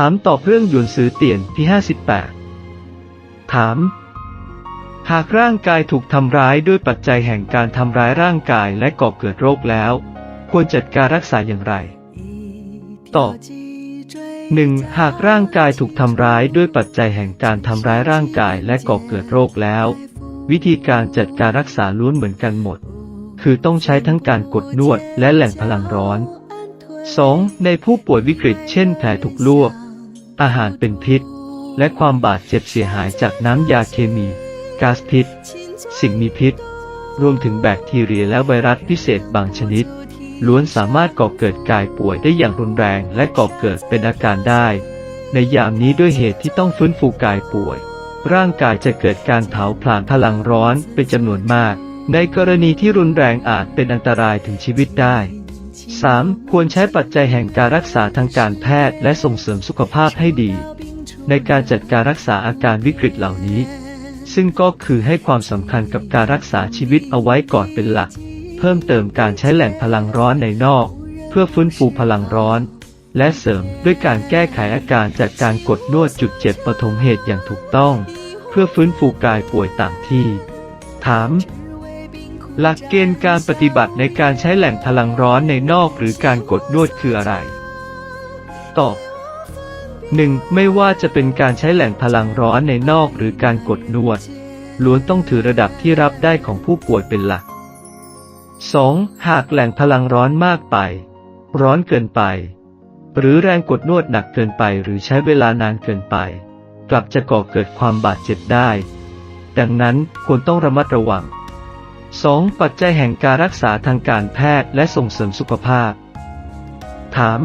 ถามตอบเรื่องหยวนซือเตียนที่ 58 ถาม หากร่างกายถูกทำร้ายด้วยปัจจัยแห่งการทำร้ายร่างกายและก่อเกิดโรคแล้ว ควรจัดการรักษาอย่างไร ตอบ 1. หากร่างกายถูกทำร้ายด้วยปัจจัยแห่งการทำร้ายร่างกายและก่อเกิดโรคแล้ว วิธีการจัดการรักษาล้วนเหมือนกันหมด คือต้องใช้ทั้งการกดนวดและแหล่งพลังร้อน 2. ในผู้ป่วยวิกฤตเช่นแผลถูกลวก อาหารเป็นพิษ และความบาดเจ็บเสียหายจากน้ำยาเคมีก๊าซพิษ สิ่งมีพิษ รวมถึงแบคทีเรียและไวรัสพิเศษบางชนิด ล้วนสามารถก่อเกิดกายป่วยได้อย่างรุนแรงและก่อเกิดเป็นอาการได้ ในยามนี้ด้วยเหตุที่ต้องฟื้นฟูกายป่วย ร่างกายจะเกิดการเผาผลาญพลังร้อนเป็นจำนวนมาก ในกรณีที่รุนแรงอาจเป็นอันตรายถึงชีวิตได้ 3. ควรใช้ปัจจัยแห่งการรักษาทางการแพทย์และส่งเสริมสุขภาพให้ดี ในการจัดการรักษาอาการวิกฤตเหล่านี้ ซึ่งก็คือให้ความสำคัญกับการรักษาชีวิตเอาไว้ก่อนเป็นหลัก เพิ่มเติมการใช้แหล่งพลังร้อนในนอก เพื่อฟื้นฟูพลังร้อน และเสริมด้วยการแก้ไขอาการจากการกดนวดจุดเจ็บปฐมเหตุอย่างถูกต้อง เพื่อฟื้นฟูกายป่วยตามที่ ถาม หลักเกณฑ์การปฏิบัติในการใช้แหล่งพลังร้อนในนอกหรือการกดนวดคืออะไร ตอบ 1. ไม่ว่าจะเป็นการใช้แหล่งพลังร้อนในนอกหรือการกดนวด ล้วนต้องถือระดับที่รับได้ของผู้ป่วยเป็นหลัก 2. หากแหล่งพลังร้อนมากไป ร้อนเกินไป หรือแรงกดนวดหนักเกินไปหรือใช้เวลานานเกินไป กลับจะก่อเกิดความบาดเจ็บได้ ดังนั้นควรต้องระมัดระวัง 2. ปัจจัยแห่งการรักษาทางการแพทย์และส่งเสริมสุขภาพ ถาม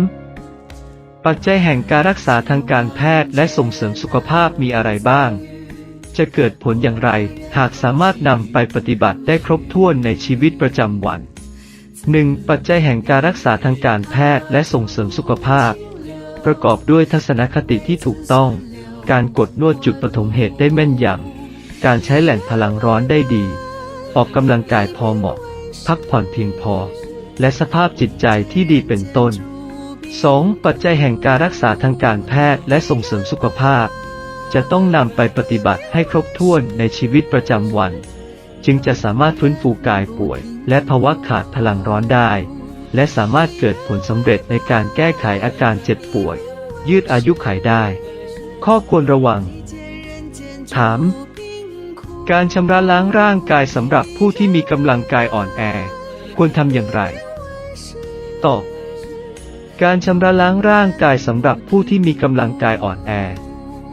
ปัจจัยแห่งการรักษาทางการแพทย์และส่งเสริมสุขภาพมีอะไรบ้าง จะเกิดผลอย่างไร หากสามารถนำไปปฏิบัติได้ครบถ้วนในชีวิตประจำวัน 1. ปัจจัยแห่งการรักษาทางการแพทย์และส่งเสริมสุขภาพ ประกอบด้วยทัศนคติที่ถูกต้อง การกดนวดจุดปฐมเหตุได้แม่นยำ การใช้แหล่งพลังร้อนได้ดี ออกกำลังกายพอเหมาะ พักผ่อนเพียงพอ และสภาพจิตใจที่ดีเป็นต้น 2. ปัจจัยแห่งการรักษาทางการแพทย์และส่งเสริมสุขภาพ จะต้องนำไปปฏิบัติให้ครบถ้วนในชีวิตประจำวัน จึงจะสามารถฟื้นฟูกายป่วย และภาวะขาดพลังร้อนได้ และสามารถเกิดผลสำเร็จในการแก้ไขอาการเจ็บป่วย ยืดอายุขัยได้ ข้อควรระวัง ถาม การชำระล้างร่างกายสำหรับผู้ที่มีกำลังกายอ่อนแอ ควรทำอย่างไร ตอบ การชำระล้างร่างกายสำหรับผู้ที่มีกำลังกายอ่อนแอ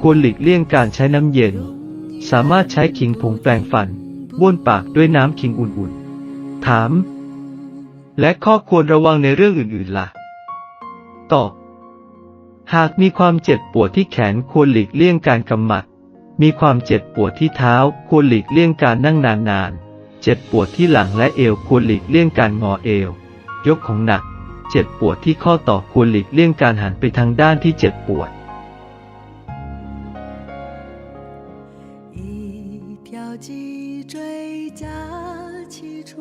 ควรหลีกเลี่ยงการใช้น้ำเย็น สามารถใช้ขิงผงแปรงฟันบ้วนปากด้วยน้ำขิงอุ่นๆ ถาม และข้อควรระวังในเรื่องอื่นๆล่ะ ตอบ หากมีความเจ็บปวดที่แขนควรหลีกเลี่ยงการกำหมัด มีความเจ็บปวดที่เท้าควรหลีกเลี่ยงการนั่งนานๆ เจ็บปวดที่หลังและเอวควรหลีกเลี่ยงการงอเอว ยกของหนัก เจ็บปวดที่ข้อต่อควรหลีกเลี่ยงการหันไปทางด้านที่เจ็บปวด 一条脊椎夹起处，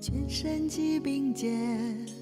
全身肌并肩。